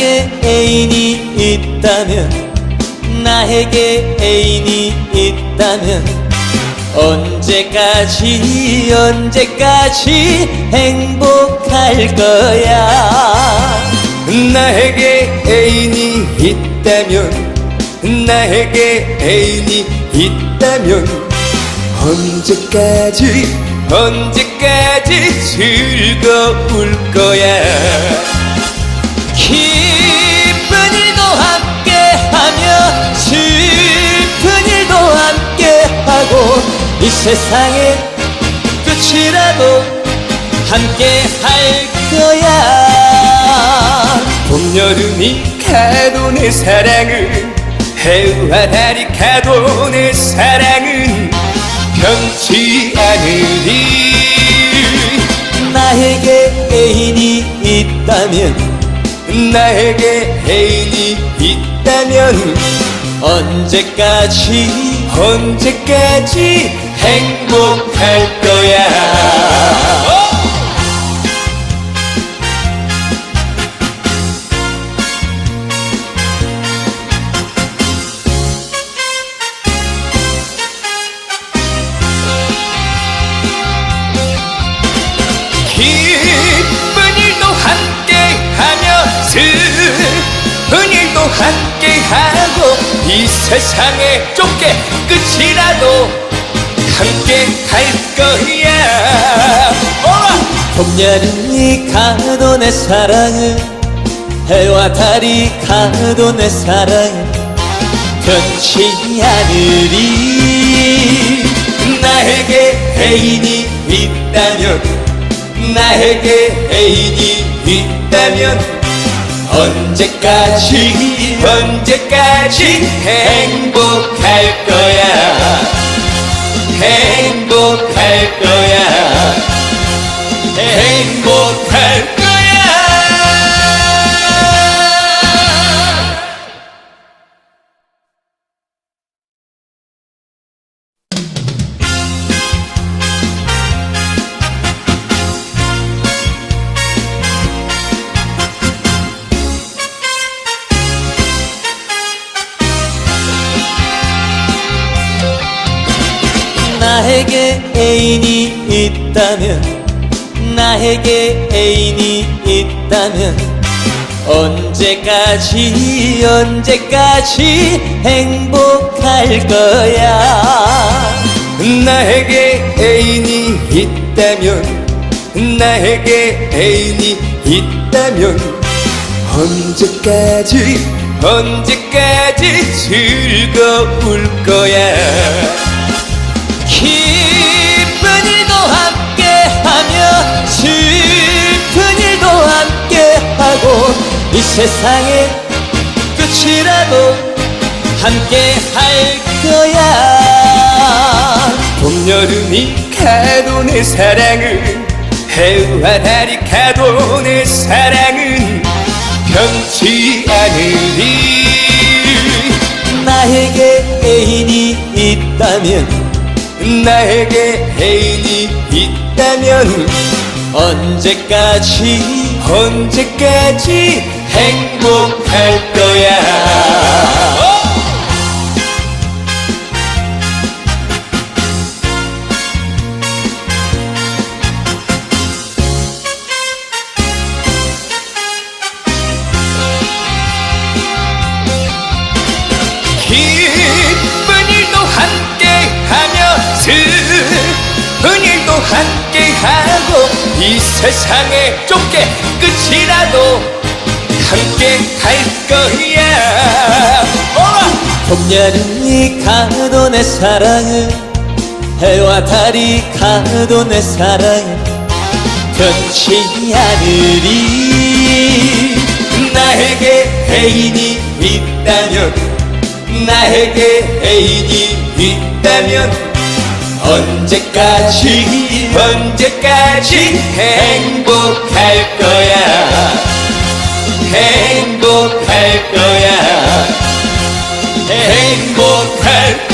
애인이 있다면 나에게 애인이 있다면 언제까지 언제까지 행복할 거야? 나에게 애인이 있다면 나에게 애인이 있다면 언제까지 언제까지 즐거울 거야 세상의 끝이라도 함께 할 거야. 봄 여름이 가도 내 사랑은 해와 달이 가도 내 사랑은 변치 않으리. 나에게 애인이 있다면 나에게 애인이 있다면 언제까지 언제까지 행복할 거야. 함께하고 이 세상의 좁게 끝이라도 할 거야. 봄 여름이 가도 내 사랑은 해와 달이 가도 내 사랑은 변치 않으리. 나에게 애인이 있다면 나에게 애인이 있다면 언제까지 언제까지 행복할 거야 행복할 나에게 애인이 있다면 나에게 애인이 있다면 언제까지 언제까지 행복할 거야? 나에게 애인이 있다면 나에게 애인이 있다면 언제까지 언제까지 즐거울 거야 기쁜 일도 함께하며 슬픈 일도 함께하고 이 세상의 끝이라도 함께 할 거야. 봄 여름이 가도 내 사랑은 해와 달이 가도 내 사랑은 변치 않으리. 나에게 애인이 있다면 나에게 애인이 있다면 언제까지 언제까지 행복할 거야 이 세상의 좁게 끝이라도 함께 할 거야. 봄 여름이 가도 내 사랑은 해와 달이 가도 내 사랑은 변치 않으리. 나에게 애인이 있다면 나에게 애인이 있다면 언제까지 언제까지 행복할 거야? 행복할 거야? 행복할